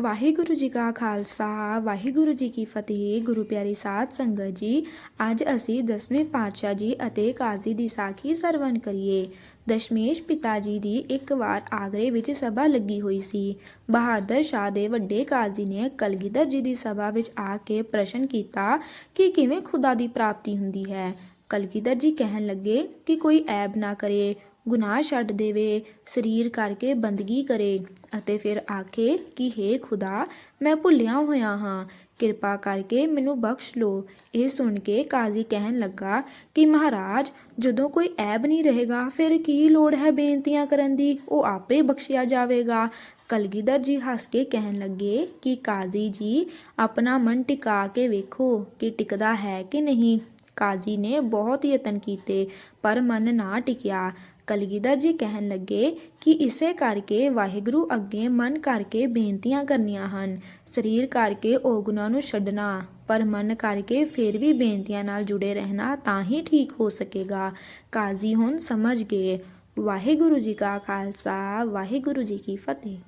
ਵਾਹਿਗੁਰੂ ਜੀ ਕਾ ਖਾਲਸਾ, ਵਾਹਿਗੁਰੂ ਜੀ ਕੀ ਫਤਿਹ। ਗੁਰੂ ਪਿਆਰੀ ਸਾਧ ਸੰਗਤ ਜੀ, ਅੱਜ ਅਸੀਂ ਦਸਵੇਂ ਪਾਤਸ਼ਾਹ ਜੀ ਅਤੇ ਕਾਜ਼ੀ ਦੀ ਸਾਖੀ ਸਰਵਣ ਕਰੀਏ। ਦਸ਼ਮੇਸ਼ ਪਿਤਾ ਜੀ ਦੀ ਇੱਕ ਵਾਰ ਆਗਰੇ ਵਿੱਚ ਸਭਾ ਲੱਗੀ ਹੋਈ ਸੀ। ਬਹਾਦਰ ਸ਼ਾਹ ਦੇ ਵੱਡੇ ਕਾਜ਼ੀ ਨੇ ਕਲਗੀਧਰ ਜੀ ਦੀ ਸਭਾ ਵਿੱਚ ਆ ਕੇ ਪ੍ਰਸ਼ਨ ਕੀਤਾ ਕਿ ਕਿਵੇਂ ਖੁਦਾ ਦੀ ਪ੍ਰਾਪਤੀ ਹੁੰਦੀ ਹੈ। ਕਲਗੀਧਰ ਜੀ ਕਹਿਣ ਲੱਗੇ ਕਿ ਕੋਈ ਐਬ ਨਾ ਕਰੇ। ਗੁਨਾਹ ਛੱਡ ਦੇਵੇ, ਸਰੀਰ ਕਰਕੇ ਬੰਦਗੀ ਕਰੇ ਅਤੇ ਫਿਰ ਆਖੇ ਕਿ हे ਖੁਦਾ, ਮੈਂ ਭੁੱਲਿਆ ਹੋਇਆ ਹਾਂ, ਕਿਰਪਾ ਕਰਕੇ ਮੈਨੂੰ ਬਖਸ਼ ਲੋ ਇਹ ਸੁਣ ਕੇ ਕਾਜ਼ੀ ਕਹਿਣ ਲੱਗਾ ਕਿ, ਮਹਾਰਾਜ, ਜਦੋਂ ਕੋਈ ਐਬ ਨਹੀਂ ਰਹੇਗਾ, ਫਿਰ ਕੀ ਲੋੜ ਹੈ ਬੇਨਤੀਆਂ ਕਰਨ ਦੀ? ਉਹ ਆਪੇ ਬਖਸ਼ਿਆ ਜਾਵੇਗਾ। ਕਲਗੀਧਰ ਜੀ ਹੱਸ ਕੇ ਕਹਿਣ ਲੱਗੇ ਕਿ, ਕਾਜ਼ੀ ਜੀ, ਆਪਣਾ ਮਨ ਟਿਕਾ ਕੇ ਵੇਖੋ ਕਿ ਟਿਕਦਾ ਹੈ ਕਿ ਨਹੀਂ। ਕਾਜ਼ੀ ਨੇ ਬਹੁਤ ਯਤਨ ਕੀਤੇ, ਪਰ ਮਨ ਨਾ ਟਿਕਿਆ। ਕਲਗੀਧਰ ਜੀ ਕਹਿਣ ਲੱਗੇ ਕਿ ਇਸੇ ਕਰਕੇ ਵਾਹਿਗੁਰੂ ਅੱਗੇ ਮਨ ਕਰਕੇ ਬੇਨਤੀਆਂ ਕਰਨੀਆਂ ਹਨ। ਸਰੀਰ ਕਰਕੇ ਔਗੁਣਾਂ ਨੂੰ ਛੱਡਣਾ, ਪਰ ਮਨ ਕਰਕੇ ਫਿਰ ਵੀ ਬੇਨਤੀਆਂ ਨਾਲ ਜੁੜੇ ਰਹਿਣਾ ਤਾਂ ਹੀ ਠੀਕ ਹੋ ਸਕੇਗਾ। ਕਾਜ਼ੀ ਹੁਣ ਸਮਝ ਗਏ। ਵਾਹਿਗੁਰੂ ਜੀ ਕਾ ਖਾਲਸਾ, ਵਾਹਿਗੁਰੂ ਜੀ ਕੀ ਫਤਿਹ।